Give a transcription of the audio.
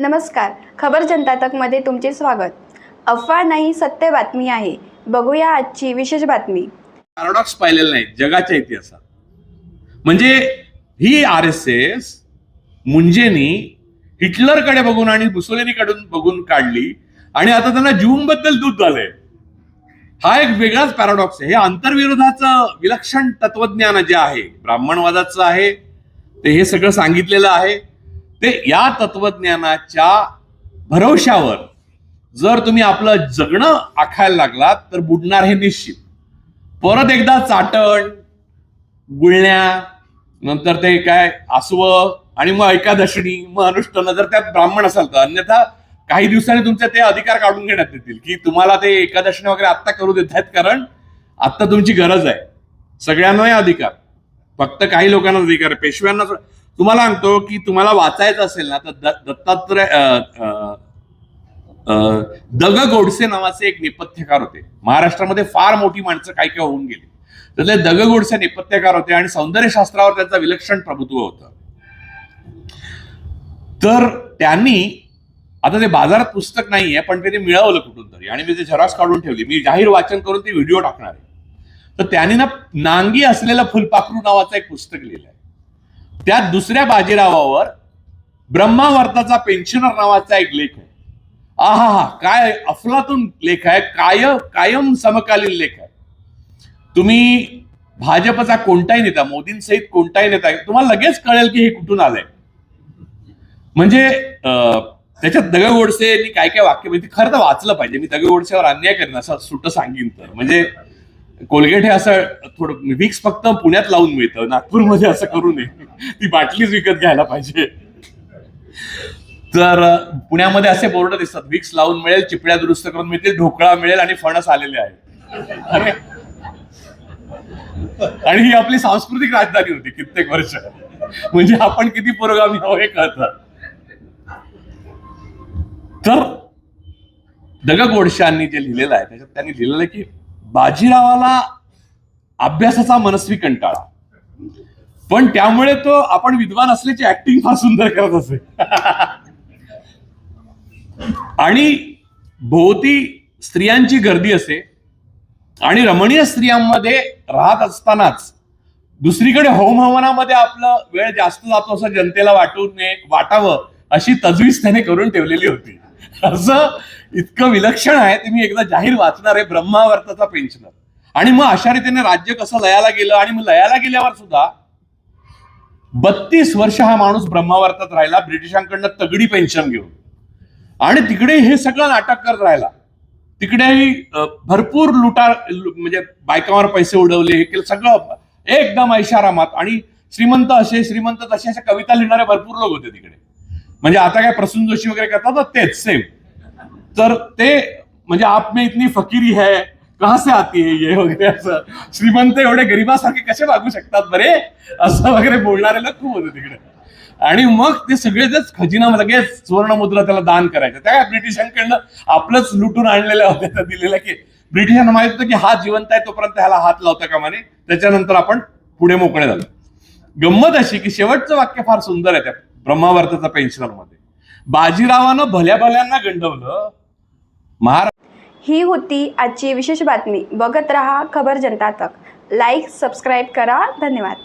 नमस्कार. खबर जनता तकमध्ये तुमचे स्वागत. अफवा नाही सत्य बातमी आहे. बघूया आजची विशेष बातमी. पॅराडॉक्स पाहिलेले नाहीत जगाच्या इतिहासात. म्हणजे ही आर एस एस मुंजेनी हिटलरकडे बघून आणि मुसोलिनीकडून बघून काढली आणि आता त्यांना बद्दल दूध झालंय. हा एक वेगळाच पॅराडॉक्स आहे. हे आंतरविरोधाचं विलक्षण तत्वज्ञान जे आहे ब्राह्मणवादाचं आहे ते हे सगळं सांगितलेलं आहे. ते या तत्वज्ञानाच्या भरवशावर जर तुम्ही आपलं जगणं आखायला लागलात तर बुडणार हे निश्चित. परत एकदा चाटण गुळण्या नंतर ते काय आसव आणि मग एकादशणी मग अनुष्ठान जर त्यात ब्राह्मण असाल तर. अन्यथा काही दिवसांनी तुमचे ते अधिकार काढून घेण्यात येतील की तुम्हाला ते एकादशणी वगैरे आत्ता करू देत आहेत कारण आत्ता तुमची गरज आहे. सगळ्यांना अधिकार. फक्त काही लोकांना अधिकार पेशव्यांना तुम्हाला सांगतो की तुम्हाला वाचायचं असेल ना तर द- दत्तात्रय अं, अं, दग गोडसे नावाचे एक नेपथ्यकार होते. महाराष्ट्रामध्ये फार मोठी माणसं काय काय होऊन गेली. त्यातले दग गोडसे नेपथ्यकार होते आणि सौंदर्यशास्त्रावर त्यांचा विलक्षण प्रभुत्व होतं. तर त्यांनी आता ते बाजारात पुस्तक नाहीये पण ते ते मिळवलं कुठून तरी. आणि मी ते झरास काढून ठेवली. मी जाहीर वाचन करून ते व्हिडिओ टाकणार आहे. तर त्यांनी ना नांगी असलेलं फुलपाखरू नावाचं एक पुस्तक लिहिलंय. त्यात दुसऱ्या बाजीरावावर ब्रह्मावर्ताचा पेन्शनर नावाचा एक लेख आहे. आहा हा काय अफलातून लेख आहे काय कायम समकालीन लेख आहे. तुम्ही भाजपचा कोणताही नेता मोदींसहित कोणताही नेता तुम्हाला लगेच कळेल की हे कुठून आलंय. म्हणजे त्याच्यात दगड गोडसेनी काय काय वाक्य म्हणजे खरं तर वाचलं पाहिजे. मी दगड गोडसेवर अन्याय करेन असं सुट सांगीन तर. म्हणजे कोलगेट हे असं थोडं विक्स फक्त पुण्यात लावून मिळतं. नागपूरमध्ये असं करू नये. ती बाटलीच विकत घ्यायला पाहिजे. तर पुण्यामध्ये असे बोर्ड दिसतात. विक्स लावून मिळेल चिपड्या दुरुस्त करून मिळतील ढोकळा मिळेल आणि फणस आलेले आहेत. अरे. आणि ही आपली सांस्कृतिक राजधानी होती कित्येक वर्ष. म्हणजे आपण किती पुरोगामी आहो हे कळतं. तर दग गोडशांनी जे लिहिलेलं आहे त्याच्यात त्यांनी लिहिलेलं आहे की बाजीरावाला अभ्यासाचा मनस्वी कंटाळा. पण त्यामुळे तो आपण विद्वान असल्याची ऍक्टिंग फार सुंदर करत असे. आणि भोवती स्त्रियांची गर्दी असे. आणि रमणीय स्त्रियांमध्ये राहत असतानाच दुसरीकडे होम हवनामध्ये आपलं वेळ जास्त जातो असं जनतेला वाटून नये वाटावं अशी तजवीज त्याने करून ठेवलेली होती. असं इतकं विलक्षण आहे ते मी एकदा जाहीर वाचणार आहे ब्रह्मावर्ताचा पेन्शनर. आणि मग अशा रीतीने राज्य कसं लयाला गेलं आणि मग लयाला गेल्यावर सुद्धा बत्तीस वर्ष हा माणूस ब्रह्मावर्तात राहिला ब्रिटिशांकडनं तगडी पेन्शन घेऊन. आणि तिकडे हे सगळं नाटक करत राहिला. तिकडेही भरपूर लुटार म्हणजे बायकांवर पैसे उडवले हे केलं सगळं एकदम ऐशारामात. आणि श्रीमंत असे श्रीमंत तसे अशा कविता लिहिणारे भरपूर लोक होते तिकडे. म्हणजे आता काय प्रसून जोशी वगैरे करतात ना तेच सेम तर ते म्हणजे आप में इतनी फकीरी है कहा से आती है ये वगैरे असं. श्रीमंत एवढे गरिबासारखे कसे वागू शकतात बरे? असं वगैरे बोलणारे लोक खूप होते तिकडे. आणि मग ते सगळेच खजिना लगेच सुवर्णमुद्रा त्याला दान करायचं. त्या काय ब्रिटिशांकडनं आपलंच लुटून आणलेल्या होत्या त्या दिलेल्या की ब्रिटिशांना माहीत होतं की हा जिवंत आहे तोपर्यंत ह्याला हात लावता कामाने त्याच्यानंतर आपण पुढे मोकळे झालो. गंमत अशी की शेवटचं वाक्य फार सुंदर आहे त्या ब्रह्मावर्ताचा पेन्शनरमध्ये. बाजीरावानं भल्या भल्यांना गंडवलं. महारा ही होती आजची विशेष बातमी. बघत रहा खबर जनता तक. लाईक सबस्क्राईब करा. धन्यवाद.